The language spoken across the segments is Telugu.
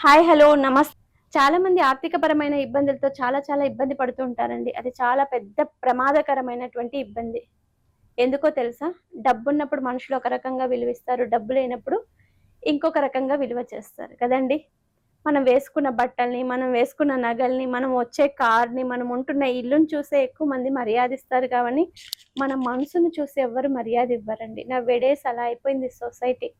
హాయ్ హలో నమస్తే. చాలా మంది ఆర్థికపరమైన ఇబ్బందులతో చాలా చాలా ఇబ్బంది పడుతూ ఉంటారండి. అది చాలా పెద్ద ప్రమాదకరమైనటువంటి ఇబ్బంది. ఎందుకో తెలుసా? డబ్బు ఉన్నప్పుడు మనుషులు ఒక రకంగా విలువిస్తారు డబ్బు లేనప్పుడు ఇంకొక రకంగా విలువ చేస్తారు. కదండి? మనం వేసుకున్న బట్టల్ని మనం వేసుకున్న నగల్ని మనం వచ్చే కార్ని మనం ఉంటున్న ఇల్లుని చూసే ఎక్కువ మంది మర్యాదిస్తారు కాబట్టి మన మనసును చూసి ఎవ్వరు మర్యాద ఇవ్వరండి నా వెడేస్ అలా అయిపోయింది సొసైటీ.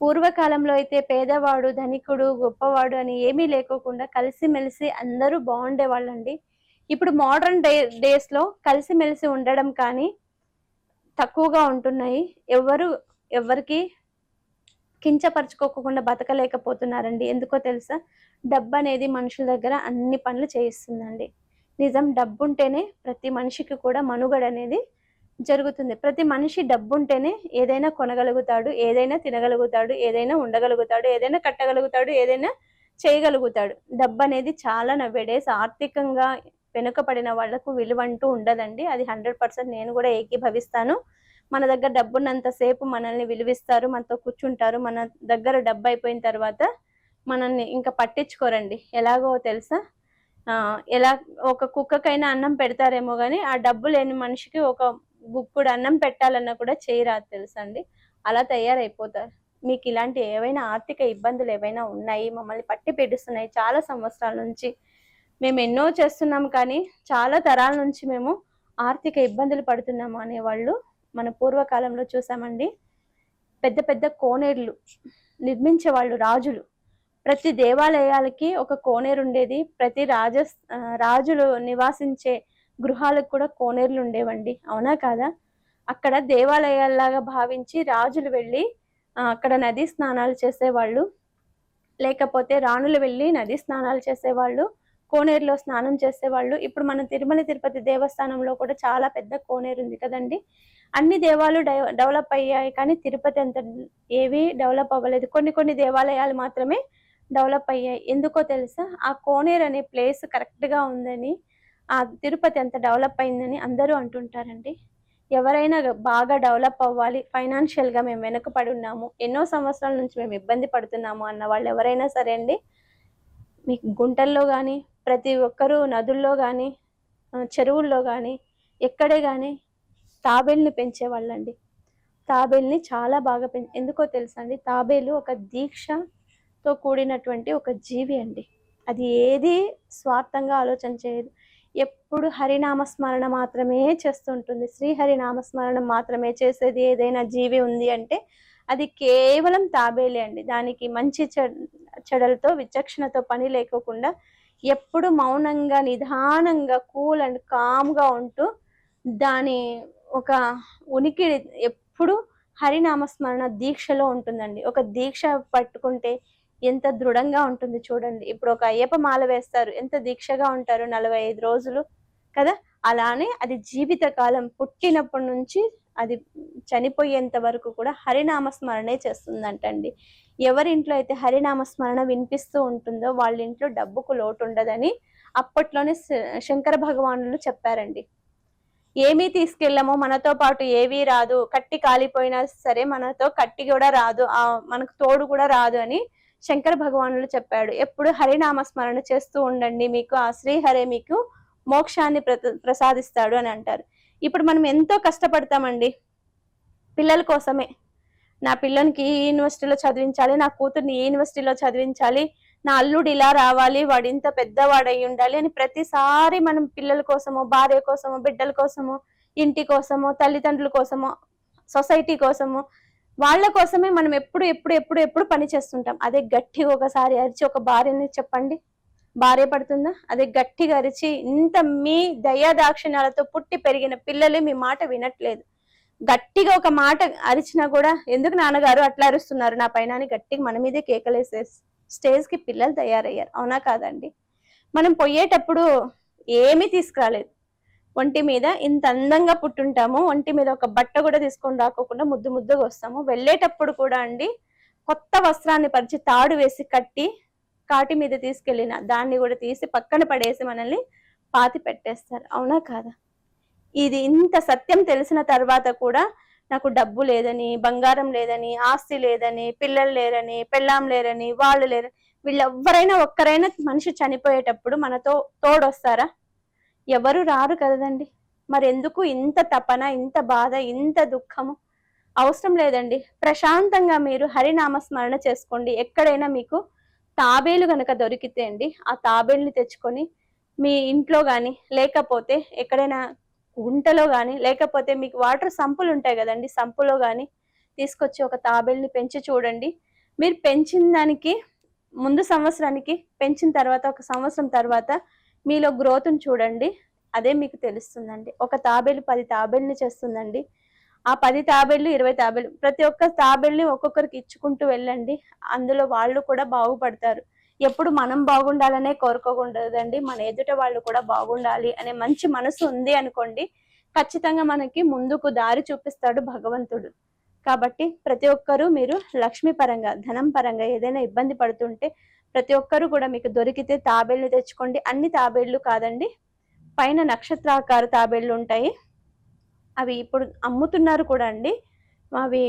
పూర్వకాలంలో అయితే పేదవాడు ధనికుడు గొప్పవాడు అని ఏమీ లేకోకుండా కలిసిమెలిసి అందరూ బాగుండేవాళ్ళండి. ఇప్పుడు మోడర్న్ డే డేస్లో కలిసిమెలిసి ఉండడం కానీ తక్కువగా ఉంటున్నాయి. ఎవరు ఎవరికి కించపరచుకోకుండా బతకలేకపోతున్నారండి. ఎందుకో తెలుసా? డబ్బు అనేది మనుషుల దగ్గర అన్ని పనులు చేయిస్తుందండి. నిజం డబ్బు ఉంటేనే ప్రతి మనిషికి కూడా మనుగడ అనేది జరుగుతుంది. ప్రతి మనిషి డబ్బు ఉంటేనే ఏదైనా కొనగలుగుతాడు ఏదైనా తినగలుగుతాడు ఏదైనా ఉండగలుగుతాడు ఏదైనా కట్టగలుగుతాడు ఏదైనా చేయగలుగుతాడు. డబ్బు అనేది చాలా నవ్వేడేస్ ఆర్థికంగా వెనుకబడిన వాళ్ళకు విలువ అంటూ ఉండదండి. అది హండ్రెడ్ పర్సెంట్ నేను కూడా ఏకీభవిస్తాను. మన దగ్గర డబ్బున్నంతసేపు మనల్ని విలువిస్తారు మనతో కూర్చుంటారు. మన దగ్గర డబ్బు అయిపోయిన తర్వాత మనల్ని ఇంకా పట్టించుకోరండి. ఎలాగో తెలుసా? ఎలా ఒక కుక్కకైనా అన్నం పెడతారేమో కానీ ఆ డబ్బు లేని మనిషికి ఒక గుప్పుడు అన్నం పెట్టాలన్నా కూడా చేయరాదు తెలుసండి. అలా తయారైపోతారు. మీకు ఇలాంటి ఏవైనా ఆర్థిక ఇబ్బందులు ఏవైనా ఉన్నాయి? మమ్మల్ని పట్టి పీడిస్తున్నాయి. చాలా సంవత్సరాల నుంచి మేము ఎన్నో చేస్తున్నాం కానీ చాలా తరాల నుంచి మేము ఆర్థిక ఇబ్బందులు పడుతున్నాము అనేవాళ్ళు మన పూర్వకాలంలో చూసామండి. పెద్ద పెద్ద కోనేరులు నిర్మించే వాళ్ళు రాజులు. ప్రతి దేవాలయాలకి ఒక కోనేరు ఉండేది. ప్రతి రాజ రాజులు నివాసించే గృహాలకు కూడా కోనేరులు ఉండేవండి. అవునా కాదా? అక్కడ దేవాలయాల్లాగా భావించి రాజులు వెళ్ళి అక్కడ నదీ స్నానాలు చేసేవాళ్ళు. లేకపోతే రాణులు వెళ్ళి నదీ స్నానాలు చేసేవాళ్ళు కోనేరులో స్నానం చేసేవాళ్ళు. ఇప్పుడు మన తిరుమల తిరుపతి దేవస్థానంలో కూడా చాలా పెద్ద కోనేరు ఉంది కదండి. అన్ని దేవాలు డెవ- డెవలప్ అయ్యాయి కానీ తిరుపతి అంత ఏవి డెవలప్ అవ్వలేదు. కొన్ని కొన్ని దేవాలయాలు మాత్రమే డెవలప్ అయ్యాయి. ఎందుకో తెలుసా? ఆ కోనేరు అనే ప్లేస్ కరెక్ట్గా ఉందని ఆ తిరుపతి ఎంత డెవలప్ అయిందని అందరూ అంటుంటారండి. ఎవరైనా బాగా డెవలప్ అవ్వాలి ఫైనాన్షియల్గా మేము వెనుకపడి ఉన్నాము ఎన్నో సంవత్సరాల నుంచి మేము ఇబ్బంది పడుతున్నాము అన్న వాళ్ళు ఎవరైనా సరే అండి మీకు గుంటల్లో కానీ ప్రతి ఒక్కరూ నదుల్లో కానీ చెరువుల్లో కానీ ఎక్కడే కానీ తాబేల్ని పెంచేవాళ్ళండి తాబేల్ని చాలా బాగా పెం ఎందుకో తెలుసా అండి తాబేలు ఒక దీక్షతో కూడినటువంటి ఒక జీవి అండి. అది ఏది స్వార్థంగా ఆలోచన చేయదు. ఎప్పుడు హరినామస్మరణ మాత్రమే చేస్తుంటుంది. శ్రీహరి నామస్మరణం మాత్రమే చేసేది ఏదైనా జీవి ఉంది అంటే అది కేవలం తాబేలే అండి. దానికి మంచి చెడలతో విచక్షణతో పని లేకోకుండా ఎప్పుడు మౌనంగా నిదానంగా కూల్ అండ్ కామ్గా ఉంటూ దాని ఒక ఉనికి ఎప్పుడు హరినామస్మరణ దీక్షలో ఉంటుందండి. ఒక దీక్ష పట్టుకుంటే ఎంత దృఢంగా ఉంటుంది చూడండి. ఇప్పుడు ఒక అయ్యప్ప మాల వేస్తారు. ఎంత దీక్షగా ఉంటారు నలభై ఐదు రోజులు కదా? అలానే అది జీవిత కాలం పుట్టినప్పటి నుంచి అది చనిపోయేంత వరకు కూడా హరినామ స్మరణే చేస్తుందంటండి. ఎవరింట్లో అయితే హరినామ స్మరణ వినిపిస్తూ ఉంటుందో వాళ్ళ ఇంట్లో డబ్బుకు లోటు ఉండదని అప్పట్లోనే శ- శంకర భగవానులు చెప్పారండి. ఏమీ తీసుకెళ్ళామో మనతో పాటు ఏవీ రాదు కట్టి కాలిపోయినా సరే మనతో కట్టి కూడా రాదు ఆ మనకు తోడు కూడా రాదు అని శంకర భగవానులు చెప్పాడు ఎప్పుడు హరినామ స్మరణ చేస్తూ ఉండండి మీకు ఆ శ్రీహరే మీకు మోక్షాన్ని ప్రసాదిస్తాడు అని అంటారు. ఇప్పుడు మనం ఎంతో కష్టపడతామండి. పిల్లల కోసమే. నా పిల్లనికి ఈ యూనివర్సిటీలో చదివించాలి నా కూతుర్ని ఈ యూనివర్సిటీలో చదివించాలి నా అల్లుడు ఇలా రావాలి వాడు ఇంత పెద్దవాడై ఉండాలి అని ప్రతిసారి మనం పిల్లల కోసమో భార్య కోసమో బిడ్డల కోసమో ఇంటి కోసమో తల్లిదండ్రుల కోసమో సొసైటీ కోసమో వాళ్ళ కోసమే మనం ఎప్పుడు ఎప్పుడు ఎప్పుడు ఎప్పుడు పని చేస్తుంటాం. అదే గట్టిగా ఒకసారి అరిచి ఒక భార్యని చెప్పండి. భార్య పడుతుందా? అదే గట్టిగా అరిచి ఇంత మీ దయాదాక్షిణ్యాలతో పుట్టి పెరిగిన పిల్లలే మీ మాట వినట్లేదు. గట్టిగా ఒక మాట అరిచినా కూడా ఎందుకు నాన్నగారు అట్లా అరుస్తున్నారు? నా పైన అని గట్టిగా మన మీదే కేకలేసే స్టేజ్కి పిల్లలు తయారయ్యారు. అవునా కాదండి? మనం పోయేటప్పుడు ఏమీ తీసుకురాలేదు. ఒంటి మీద ఇంత అందంగా పుట్టుంటాము ఒంటి మీద ఒక బట్ట కూడా తీసుకొని రాకోకుండా ముద్దు ముద్దుగా వస్తాము. వెళ్ళేటప్పుడు కూడా అండి కొత్త వస్త్రాన్ని పరిచి తాడు వేసి కట్టి కాటి మీద తీసుకెళ్ళిన దాన్ని కూడా తీసి పక్కన పడేసి మనల్ని పాతి పెట్టేస్తారు. అవునా కాదా? ఇది ఇంత సత్యం తెలిసిన తర్వాత కూడా నాకు డబ్బు లేదని బంగారం లేదని ఆస్తి లేదని పిల్లలు లేరని పెళ్ళాం లేరని వాళ్ళు లేరని వీళ్ళెవ్వరైనా ఒక్కరైనా మనిషి చనిపోయేటప్పుడు మనతో తోడొస్తారా? ఎవరు రారు కదండి. మరి ఎందుకు ఇంత తపన ఇంత బాధ ఇంత దుఃఖము? అవసరం లేదండి. ప్రశాంతంగా మీరు హరినామ స్మరణ చేసుకోండి. ఎక్కడైనా మీకు తాబేలు గనక దొరికితే అండి ఆ తాబేలుని తెచ్చుకొని మీ ఇంట్లో కానీ లేకపోతే ఎక్కడైనా గుంటలో కానీ లేకపోతే మీకు వాటర్ సంపులు ఉంటాయి కదండి సంపులో కానీ తీసుకొచ్చి ఒక తాబేలుని పెంచి చూడండి. మీరు పెంచిన దానికి ముందు సంవత్సరానికి పెంచిన తర్వాత ఒక సంవత్సరం తర్వాత మీలో గ్రోత్ను చూడండి. అదే మీకు తెలుస్తుందండి. ఒక తాబేలు పది తాబేల్ని చేస్తుందండి. ఆ పది తాబేళ్ళు ఇరవై తాబేలు ప్రతి ఒక్క తాబేల్ని ఒక్కొక్కరికి ఇచ్చుకుంటూ వెళ్ళండి. అందులో వాళ్ళు కూడా బాగుపడతారు. ఎప్పుడు మనం బాగుండాలనే కోరుకోకూడదండి మన ఎదుట వాళ్ళు కూడా బాగుండాలి అనే మంచి మనసు ఉంది అనుకోండి. ఖచ్చితంగా మనకి ముందుకు దారి చూపిస్తాడు భగవంతుడు. కాబట్టి ప్రతి ఒక్కరూ మీరు లక్ష్మీ పరంగా ధనం పరంగా ఏదైనా ఇబ్బంది పడుతుంటే ప్రతి ఒక్కరు కూడా మీకు దొరికితే తాబేళ్ళు తెచ్చుకోండి. అన్ని తాబేళ్ళు కాదండి. పైన నక్షత్రాకార తాబేళ్ళు ఉంటాయి. అవి ఇప్పుడు అమ్ముతున్నారు కూడా అండి. అవి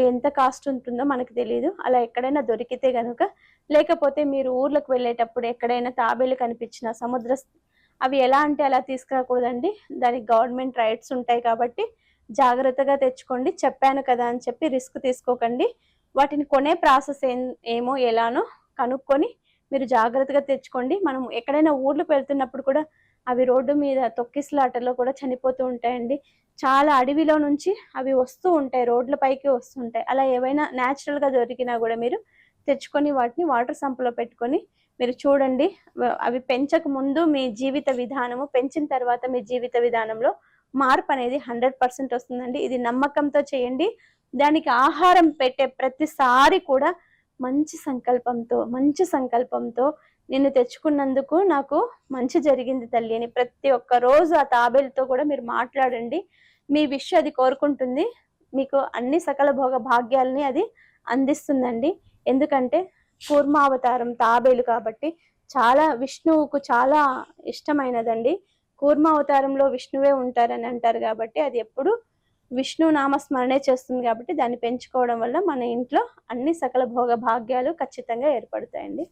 ఎంత కాస్ట్ ఉంటుందో మనకు తెలియదు అలా ఎక్కడైనా దొరికితే కనుక లేకపోతే మీరు ఊర్లకు వెళ్ళేటప్పుడు ఎక్కడైనా తాబేలు కనిపించిన సముద్ర అవి ఎలా అంటే అలా తీసుకురాకూడదండి. దానికి గవర్నమెంట్ రైట్స్ ఉంటాయి కాబట్టి జాగ్రత్తగా తెచ్చుకోండి. చెప్పాను కదా అని చెప్పి రిస్క్ తీసుకోకండి. వాటిని కొనే ప్రాసెస్ ఏం ఏమో ఎలానో కనుక్కొని మీరు జాగ్రత్తగా తెచ్చుకోండి. మనం ఎక్కడైనా ఊర్లకు వెళ్తున్నప్పుడు కూడా అవి రోడ్డు మీద తొక్కిసలాటలో కూడా చనిపోతూ ఉంటాయండి. చాలా అడవిలో నుంచి అవి వస్తూ ఉంటాయి. రోడ్ల పైకి వస్తుంటాయి అలా ఏవైనా న్యాచురల్గా దొరికినా కూడా మీరు తెచ్చుకొని వాటిని వాటర్ సంపులో పెట్టుకొని మీరు చూడండి. అవి పెంచక ముందు మీ జీవిత విధానము పెంచిన తర్వాత మీ జీవిత విధానంలో మార్పు అనేది హండ్రెడ్ పర్సెంట్ వస్తుందండి. ఇది నమ్మకంతో చేయండి. దానికి ఆహారం పెట్టే ప్రతిసారి కూడా మంచి సంకల్పంతో మంచి సంకల్పంతో నిన్ను తెచ్చుకున్నందుకు నాకు మంచి జరిగింది తల్లి అని ప్రతి ఒక్క రోజు ఆ తాబేలుతో కూడా మీరు మాట్లాడండి. మీ విష్ అది కోరుకుంటుంది. మీకు అన్ని సకల భోగ భాగ్యాలని అది అందిస్తుందండి. ఎందుకంటే కూర్మావతారం తాబేలు కాబట్టి చాలా విష్ణువుకు చాలా ఇష్టమైనదండి. కూర్మావతారంలో విష్ణువే ఉంటారని అంటారు కాబట్టి అది ఎప్పుడు విష్ణు నామ స్మరణే చేస్తుంది కాబట్టి దాన్ని పెంచుకోవడం వల్ల మన ఇంట్లో అన్ని సకల భోగ భాగ్యాలు ఖచ్చితంగా ఏర్పడతాయండి.